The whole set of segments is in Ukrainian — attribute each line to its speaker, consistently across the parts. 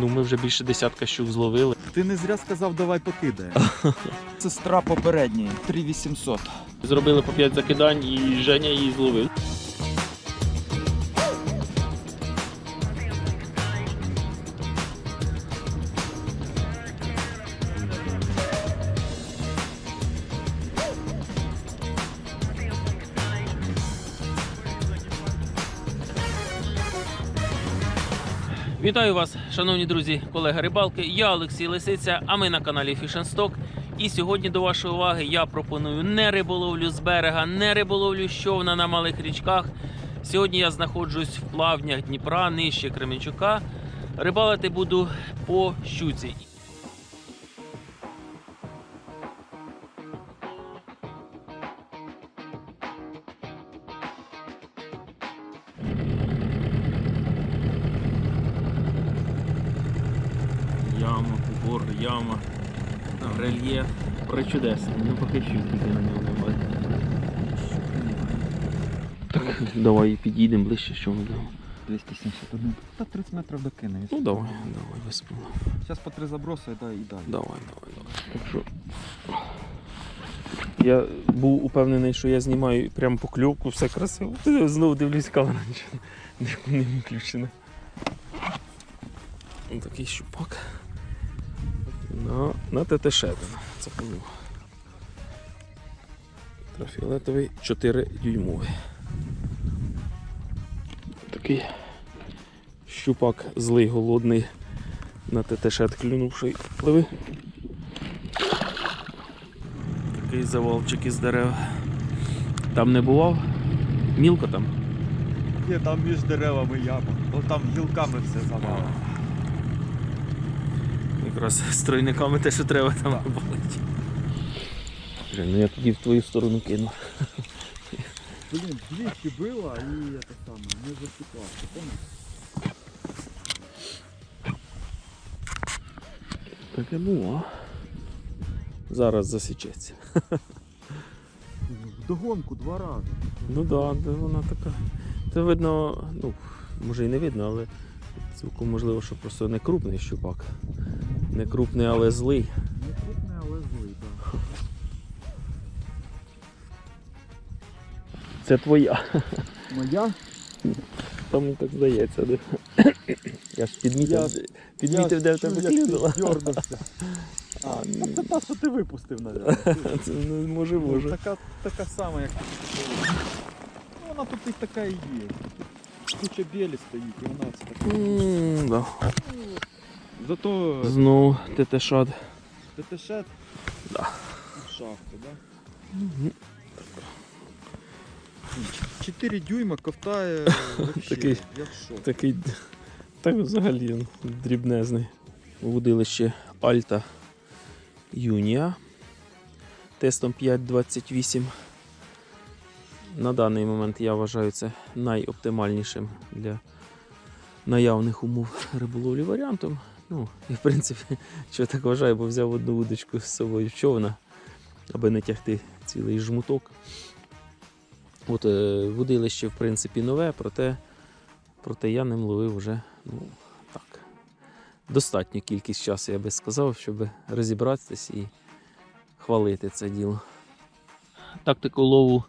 Speaker 1: Ну, ми вже більше десятка щук зловили.
Speaker 2: Ти не зря сказав, давай покидаємо.
Speaker 3: Сестра попередньої 3800.
Speaker 1: Зробили по 5 закидань і Женя її зловив. Вітаю вас, шановні друзі, колеги рибалки. Я Олексій Лисиця, а ми на каналі Stock. І сьогодні до вашої уваги я пропоную не риболовлю з берега, не риболовлю щовна на малих річках. Сьогодні я знаходжусь в плавнях Дніпра, нижче Кременчука. Рибалити буду по щуці. Рельєф. Причудесний. Ну поки що тільки на ньому немає. Так, давай підійдемо ближче, що ми дамо.
Speaker 2: 271. Та 30 метрів докине.
Speaker 1: Ну давай, давай, без проблем.
Speaker 2: Зараз по три заброси да, і далі.
Speaker 1: Давай, давай, давай. Так що. Я був упевнений, що я знімаю прямо покльовку, все красиво. Знову дивлюсь, камера нічого не, не включена. Ось Такий щупак. На, на ТТ Це поняв. Ультрафіолетовий 4 дюймовий. Такий щупак злий, голодний на ТТ клюнувший пливи. Такий завалчик із дерев. Там не бував? Мілко там?
Speaker 2: Є там між деревами яма. Ну там гілками все завалено.
Speaker 1: Якраз з тройниками те, що треба там валить. Ну я тоді в твою сторону кину.
Speaker 2: Блін, двічі було і це саме, не засікався.
Speaker 1: Таке було. Зараз засічеться.
Speaker 2: Вдогонку два рази.
Speaker 1: Ну так, да, вона така. Це видно, ну, може і не видно, але цілком можливо, що просто не крупний щупак. Не крупний, але злий.
Speaker 2: Не крупний, але злий, так.
Speaker 1: Це твоя.
Speaker 2: Моя?
Speaker 1: Там так здається. Да? Я ж підмітив,
Speaker 2: Я-
Speaker 1: підмітив де в тебе клюнула.
Speaker 2: А, ну це та, що ти випустив, мабуть.
Speaker 1: Це ну, може, може.
Speaker 2: Така, така сама, як ти. Ну, вона тут і така і є. Куча білі стоїть, і вона це така.
Speaker 1: М, да.
Speaker 2: Зато
Speaker 1: Знову ТТ-шат.
Speaker 2: ТТШ
Speaker 1: Да.
Speaker 2: шахта, да? 4 дюйма ковтає вообще,
Speaker 1: Такий.
Speaker 2: як шо.
Speaker 1: Такий так взагалі дрібнезний. Водилище Альта Юнія тестом 5.28. На даний момент я вважаю це найоптимальнішим для наявних умов риболовлі варіантом. Ну, і в принципі, що я так вважаю, бо взяв одну удочку з собою в човна, аби не тягти цілий жмуток. От е, водилище, в принципі, нове, проте, проте я ним ловив вже ну, так, достатню кількість часу, я би сказав, щоб розібратися і хвалити це діло. Тактика лову,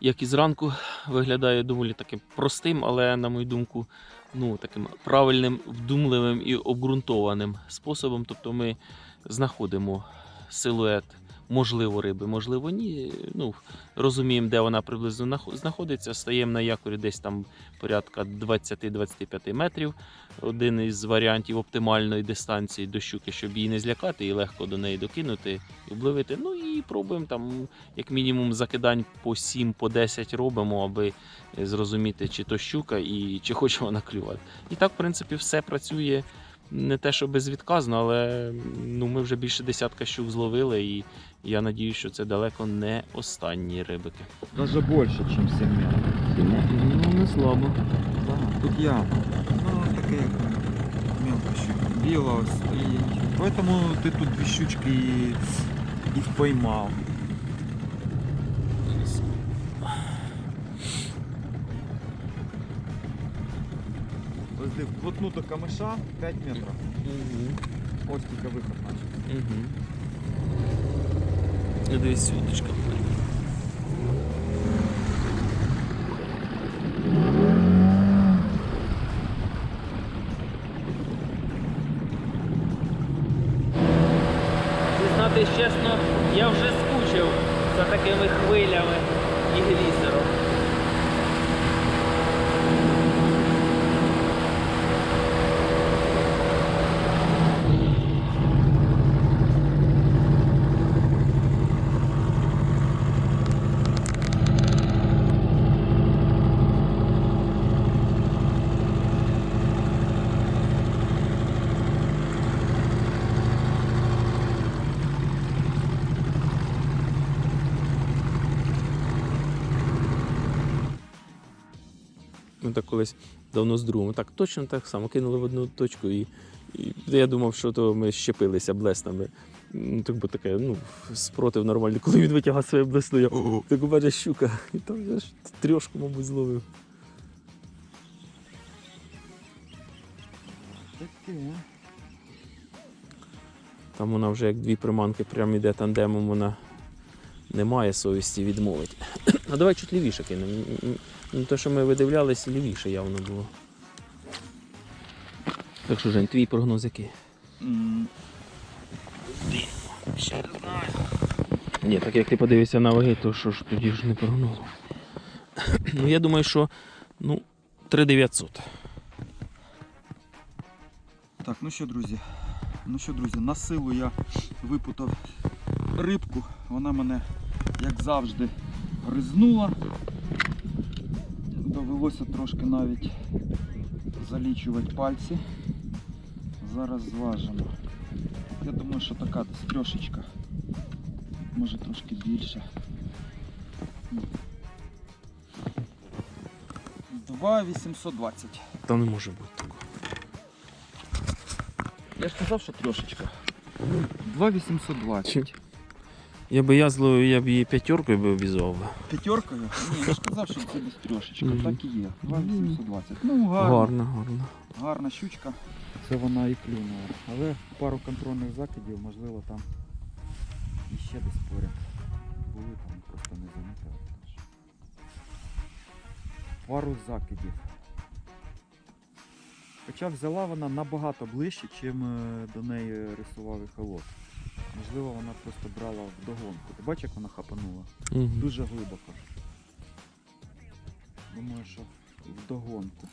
Speaker 1: як і зранку, виглядає доволі таким простим, але, на мою думку, ну, таким правильним, вдумливим і обґрунтованим способом. Тобто ми знаходимо силует, можливо, риби, можливо, ні. Ну, розуміємо, де вона приблизно знаходиться. Стаємо на якорі десь там порядка 20-25 метрів. Один із варіантів оптимальної дистанції до щуки, щоб її не злякати і легко до неї докинути і обловити. Ну і пробуємо там, як мінімум, закидань по 7 по 10 робимо, аби зрозуміти, чи то щука і чи хоче вона клювати. І так, в принципі, все працює. Не те, що безвідказно, але ну, ми вже більше десятка щук зловили, і я надію, що це далеко не останні рибики.
Speaker 2: Даже більше, ніж 7 метрів.
Speaker 1: Ну, не слабо.
Speaker 2: Так, тут яма. Ну, таке як мелко щука. Біла ось стоїть. Поэтому ти тут дві щучки і, і впоймав. Ось вплотну до камыша 5 метров.
Speaker 1: Угу.
Speaker 2: Ось тільки виход наче.
Speaker 1: Угу. Дивись, удочка. Знати чесно, я вже скучив за такими хвилями і глісером. Ми так колись давно з другом. Так точно так само кинули в одну точку. І, і я думав, що то ми щепилися блеснами. Ну, так бо таке, ну, спротив нормальний. Коли він витягав своє блесно, я так мене щука. І там я ж трьошку, мабуть, зловив. Там вона вже як дві приманки прямо йде тандемом, вона не має совісті відмовити. А давай чуть лівіше кинемо. Ну, те, що ми видивлялися, лівіше явно було. Так що, Жень, твій прогноз який?
Speaker 2: М,
Speaker 1: Ні, так як ти подивишся на ваги, то що ж тоді ж не прогноз. Ну, я думаю, що ну, 3900.
Speaker 2: Так, ну що, друзі. Ну що, друзі, на силу я випутав рибку. Вона мене, як завжди, гризнула. Довелося трошки навіть залічувати пальці. Зараз зважимо. Я думаю, що така десь трьошечка. Може трошки більше. 2,820.
Speaker 1: Та не може бути такого.
Speaker 2: Я ж казав, що трошечка. 2,820.
Speaker 1: Я би я зловив, я б її п'ятеркою би обізвав.
Speaker 2: П'ятеркою? Ні, я ж казав, що це десь трошечка.
Speaker 1: Мгм.
Speaker 2: Так і є. 2,820. Ну, гарно.
Speaker 1: Гарно, гарно.
Speaker 2: Гарна щучка. Це вона і клюнула. Але пару контрольних закидів, можливо, там іще десь поряд. Були там, просто не замітили. Пару закидів. Хоча взяла вона набагато ближче, чим е, до неї рисував холод. Можливо, вона просто брала вдогонку. Ти бачиш, як вона хапанула?
Speaker 1: Угу.
Speaker 2: Дуже глибоко. Думаю, що вдогонку.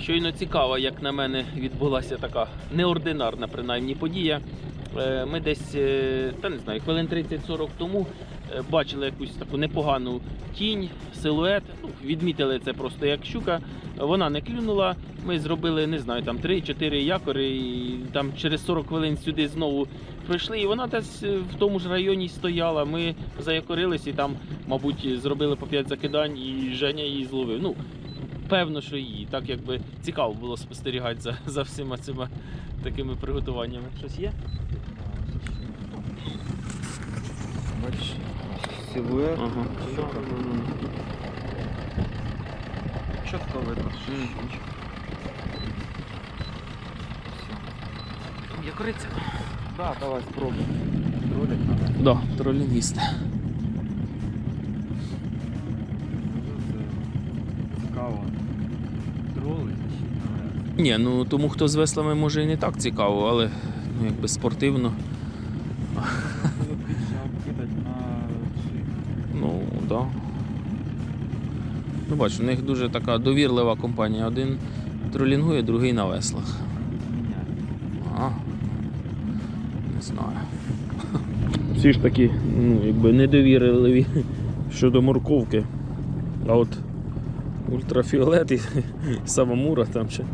Speaker 1: Щойно цікаво, як на мене відбулася така неординарна принаймні подія. Е, Ми десь, е, та не знаю, хвилин 30-40 тому бачили якусь таку непогану тінь, силует. Ну, відмітили це просто як щука. Вона не клюнула. Ми зробили, не знаю, там 3-4 якори, і там через 40 хвилин сюди знову прийшли. І вона десь е, в тому ж районі стояла. Ми заякорились і там, мабуть, зробили по 5 закидань, і Женя її зловив. Ну, певно, що її. Так якби цікаво було спостерігати за, за всіма цими такими приготуваннями. Щось є?
Speaker 2: Бачиш, силует.
Speaker 1: Ага.
Speaker 2: Чітко видно. Щучка.
Speaker 1: Якориця?
Speaker 2: Да, давай спробуємо. Ролик надо.
Speaker 1: Да, тролінгіст.
Speaker 2: Цікаво. Троли
Speaker 1: Ні, ну тому хто з веслами може і не так цікаво, але ну, якби спортивно.
Speaker 2: Було більше кидати на шик.
Speaker 1: Ну, так. Да. Ну, бачу, у них дуже така довірлива компанія. Один тролінгує, другий на веслах. А, не знаю. Всі ж такі, ну, якби недовірливі щодо морковки. А от ультрафіолет і самомура там ще.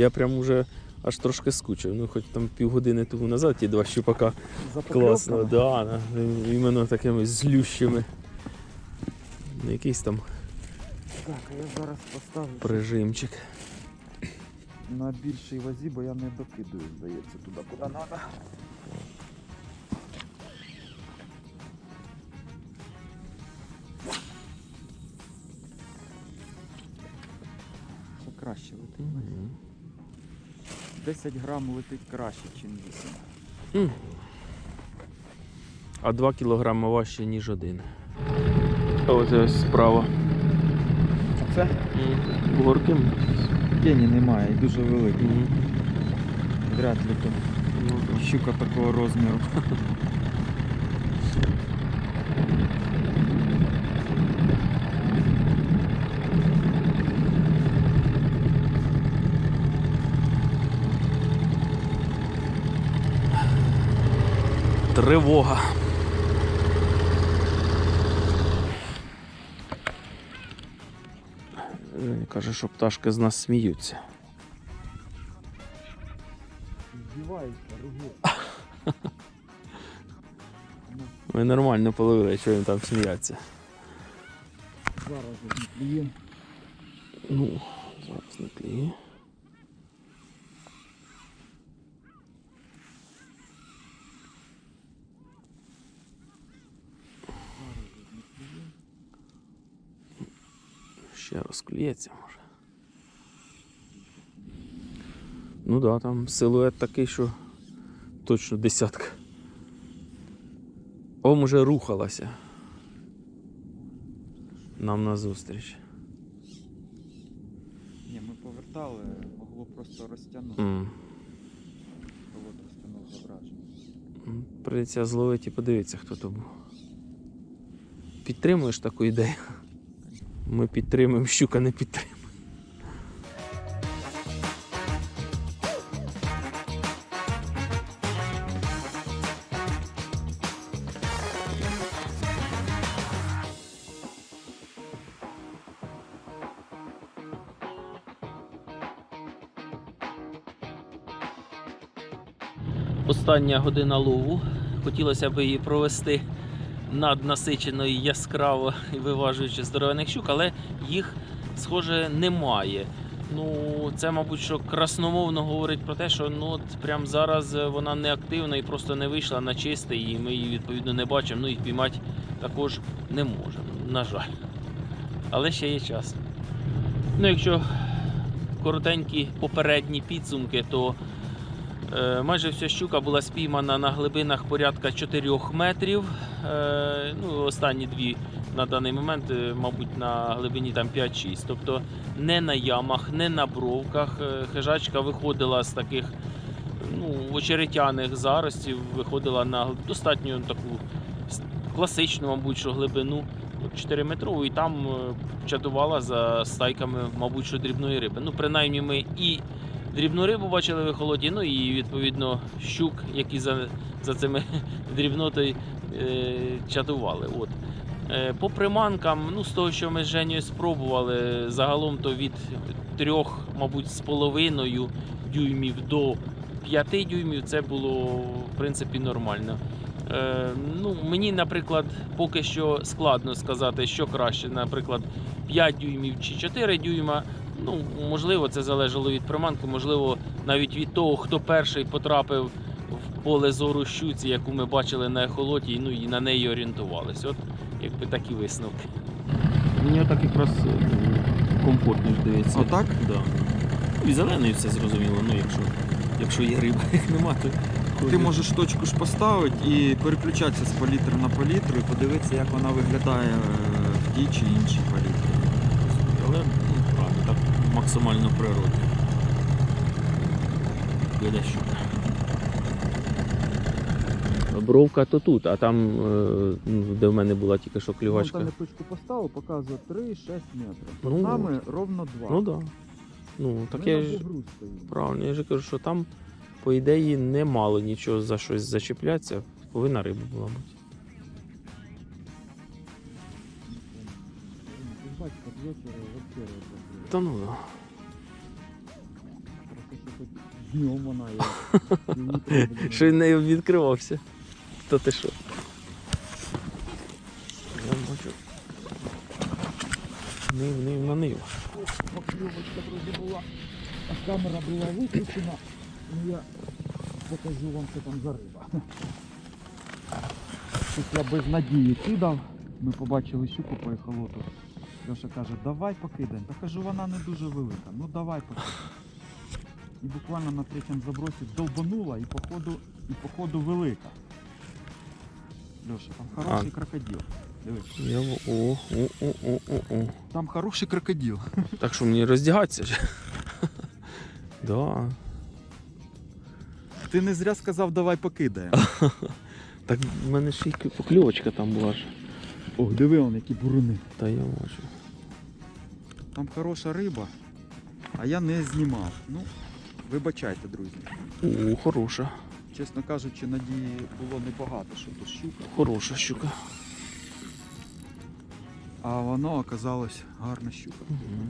Speaker 1: Я прям уже аж трошки скучив. Ну, хоч там півгодини тому назад ті два щупака класно, да, да, іменно такими злющими. Не якийсь там
Speaker 2: Так, а я зараз поставлю
Speaker 1: прижимчик.
Speaker 2: на більшій вазі, бо я не докидую, здається, туди, куди треба. 10 грам летить краще, ніж 8.
Speaker 1: М. А 2 кілограми важче, ніж один. Ось ось справа.
Speaker 2: Це
Speaker 1: Горким.
Speaker 2: тіні немає, і дуже великий.
Speaker 1: Мгм.
Speaker 2: Вряд ли то
Speaker 1: Ну,
Speaker 2: щука такого розміру.
Speaker 1: Тривога. Каже, що пташки з нас сміються. Ми нормально половили, що їм там сміяться.
Speaker 2: Зараз не клює.
Speaker 1: Ну, зараз не кліє. Ще може. Ну да, там силует такий, що точно десятка. О, може рухалася. Нам назустріч.
Speaker 2: Ні, ми повертали, могло просто розтягнути.
Speaker 1: М.
Speaker 2: Пилот розтягнув зображення.
Speaker 1: М, Прийдеться зловити і подивитися, хто то був. Підтримуєш таку ідею? Ми підтримуємо, щука не підтримує. Остання година лову. Хотілося б її провести наднасичено і яскраво виважуючи здоровених щук, але їх, схоже, немає. Ну, це, мабуть, що красномовно говорить про те, що ну от прямо зараз вона не активна і просто не вийшла на чисте, і ми її відповідно не бачимо. Ну і піймати також не можемо. На жаль. Але ще є час. Ну, якщо коротенькі попередні підсумки, то Майже вся щука була спіймана на глибинах порядка 4 метрів. Е, Ну, останні дві на даний момент, е, мабуть, на глибині там 5-6. Тобто не на ямах, не на бровках. Е, Хижачка виходила з таких ну, очеретяних заростів, виходила на достатньо таку класичну, мабуть, що глибину 4 метрову, і там е, чатувала за стайками, мабуть, що дрібної риби. Ну, принаймні, ми і дрібну рибу бачили в ехолоті, ну і відповідно щук, які за, за цими дрібнотою е, чатували. От. Е, по приманкам, ну, з того, що ми з Женєю спробували, загалом то від трьох, мабуть, з половиною дюймів до 5 дюймів це було в принципі нормально. Е, ну, мені, наприклад, поки що складно сказати, що краще, наприклад, 5 дюймів чи 4 дюйма. Ну, можливо, це залежало від приманки, можливо, навіть від того, хто перший потрапив в поле зору щуці, яку ми бачили на ехолоті, ну і на неї орієнтувалися. От якби такі висновки. Мені так якраз комфортніше дивиться.
Speaker 2: Отак?
Speaker 1: Да. І зелений все зрозуміло, ну якщо, якщо є риба, їх нема, то.
Speaker 2: Ти можеш точку ж поставити і переключатися з палітри на палітру і подивитися, як вона виглядає е, в тій чи іншій палітрі.
Speaker 1: Але ну, правильно, так максимально природно. Біля. Бровка то тут, а там, е, де в мене була тільки що клювачка.
Speaker 2: Ну, там я точку поставив, показує 3-6 метрів.
Speaker 1: Ну,
Speaker 2: нами ровно 2.
Speaker 1: Ну так. Да. Ну, так я ж правильно, я ж кажу, що там, по ідеї, не мало нічого за щось зачіплятися. Повинна риба була бути.
Speaker 2: Батько з вечора взагалі
Speaker 1: Та ну да.
Speaker 2: Просто ще хоч Днем вона є.
Speaker 1: Що він не відкривався. То ти що? Я бачу. Нив, нив на нив.
Speaker 2: Покльовочка, друзі, була. А камера була виключена. Ну я покажу вам, що там за риба. Тут я без надії кидав. Ми побачили щуку по ехолоту. Леша каже, давай покидаємо. Та кажу, вона не дуже велика. Ну давай покидаємо. І буквально на третьому забросі долбанула і походу, і походу велика. Леша, там хороший крокодил. Дивись.
Speaker 1: Я... О, о, о, о, о, о.
Speaker 2: Там хороший крокодил.
Speaker 1: Так що мені роздягатися ж? Да.
Speaker 2: Ти не зря сказав, давай покидаємо.
Speaker 1: Так в мене ще й покльовочка там була ж.
Speaker 2: О, диви он, які буруни.
Speaker 1: Та я бачу.
Speaker 2: Там хороша риба, а я не знімав. Ну, вибачайте, друзі.
Speaker 1: О, хороша.
Speaker 2: Чесно кажучи, надії було небагато, що тут щука.
Speaker 1: Хороша щука.
Speaker 2: А воно оказалось гарна щука.
Speaker 1: Мгм.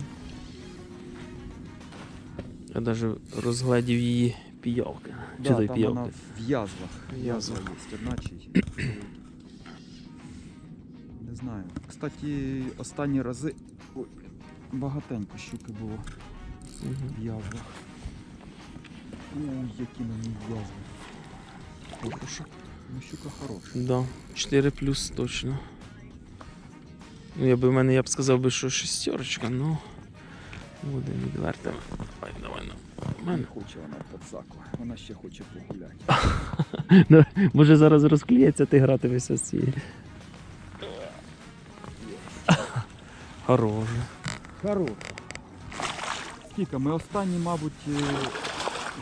Speaker 1: Я навіть розглядів її піявки.
Speaker 2: Да,
Speaker 1: той
Speaker 2: там
Speaker 1: піявки?
Speaker 2: вона в язвах. Язва є, одначе. Не знаю. Кстати, останні рази ой, багатенько щуки було
Speaker 1: Мгм.
Speaker 2: в язвах. Ой, які на ній язви.
Speaker 1: Хороша.
Speaker 2: Ну, щука хороша.
Speaker 1: Да, 4 плюс точно. Ну, я би в мене, я б сказав би, що шестерочка, ну. Буде відверто. Ай, давай, ну.
Speaker 2: Не
Speaker 1: мене.
Speaker 2: хоче вона подсаку, вона ще хоче погуляти.
Speaker 1: Ну, може зараз розкліється, ти гратимешся з цією. Хороша.
Speaker 2: Хороша. Скільки? Ми останні, мабуть, е,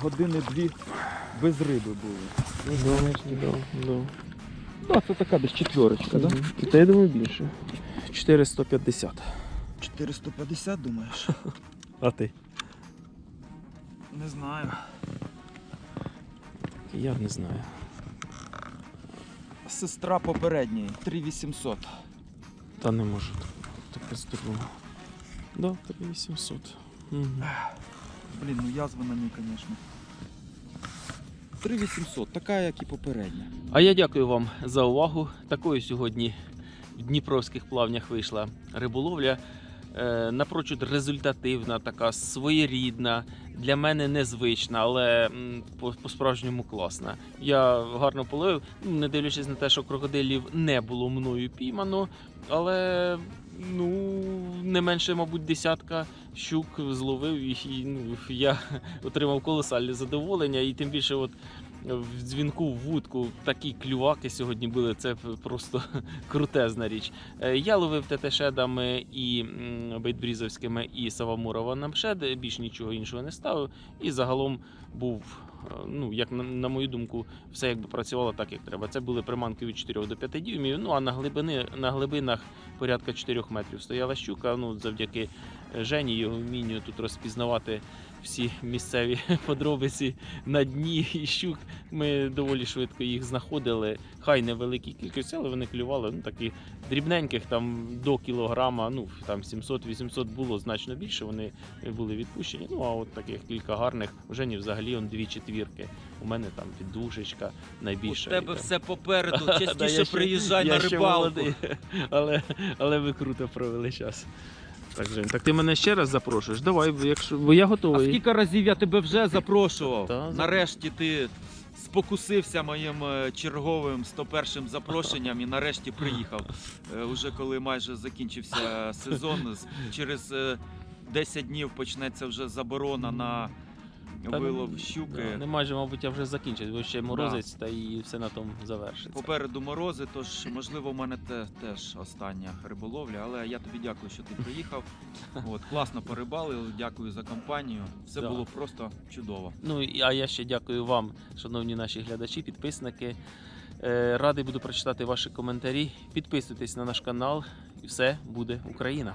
Speaker 2: години-дві без риби були.
Speaker 1: Да, да, да.
Speaker 2: Так, це така десь четверочка,
Speaker 1: Мгм. Та я думаю більше. 450.
Speaker 2: 450, думаєш?
Speaker 1: А ти?
Speaker 2: Не знаю.
Speaker 1: Я не знаю.
Speaker 2: Сестра попередньої, 3800.
Speaker 1: Та не може таке здорово. Да, 3800. Угу.
Speaker 2: Блін, ну язва на ній, звісно. 3800, така, як і попередня.
Speaker 1: А я дякую вам за увагу. Такою сьогодні в Дніпровських плавнях вийшла риболовля. Е, напрочуд результативна, така своєрідна, для мене незвична, але по-справжньому класна. Я гарно половив, не дивлячись на те, що крокодилів не було мною піймано, але ну, не менше, мабуть, десятка щук зловив і, ну, я отримав колосальне задоволення, і тим більше, от в дзвінку в вудку такі клюваки сьогодні були. Це просто крутезна річ. Е, Я ловив тетешедами і бейтбрізовськими, і Савамурова на мшед, більш нічого іншого не ставив. І загалом був, ну як на, мою думку, все якби працювало так, як треба. Це були приманки від 4 до 5 дюймів. Ну а на глибини на глибинах порядка 4 метрів стояла щука. Ну завдяки Жені його вмінню тут розпізнавати всі місцеві подробиці на дні і щук. Ми доволі швидко їх знаходили. Хай невеликі кількості, але вони клювали. Ну такі дрібненьких, там до кілограма, ну там 700-800 було значно більше. Вони були відпущені. Ну а от таких кілька гарних вже ні взагалі он дві четвірки. У мене там піддушечка найбільша.
Speaker 3: У тебе
Speaker 1: там-
Speaker 3: все попереду. Частіше приїжджай на рибалку.
Speaker 1: Але, але ви круто провели час. Так, Жень, так ти мене ще раз запрошуєш? Давай, якщо бо я
Speaker 3: А
Speaker 1: готовий.
Speaker 3: скільки разів я тебе вже запрошував?
Speaker 1: Та,
Speaker 3: нарешті ти спокусився моїм е, черговим 101 запрошенням і нарешті приїхав. Е, Уже коли майже закінчився сезон, з- через е, 10 днів почнеться вже заборона на
Speaker 1: Та,
Speaker 3: вилов щуки.
Speaker 1: Да, не майже, мабуть, я вже закінчив, бо ще морозець, та і все на тому завершиться.
Speaker 3: Попереду морози, тож можливо, в мене те, теж остання риболовля, але я тобі дякую, що ти приїхав. От, класно порибалив, дякую за компанію. Все
Speaker 1: Да.
Speaker 3: було просто чудово.
Speaker 1: Ну а я ще дякую вам, шановні наші глядачі, підписники. Е, Радий буду прочитати ваші коментарі. Підписуйтесь на наш канал, і все буде Україна.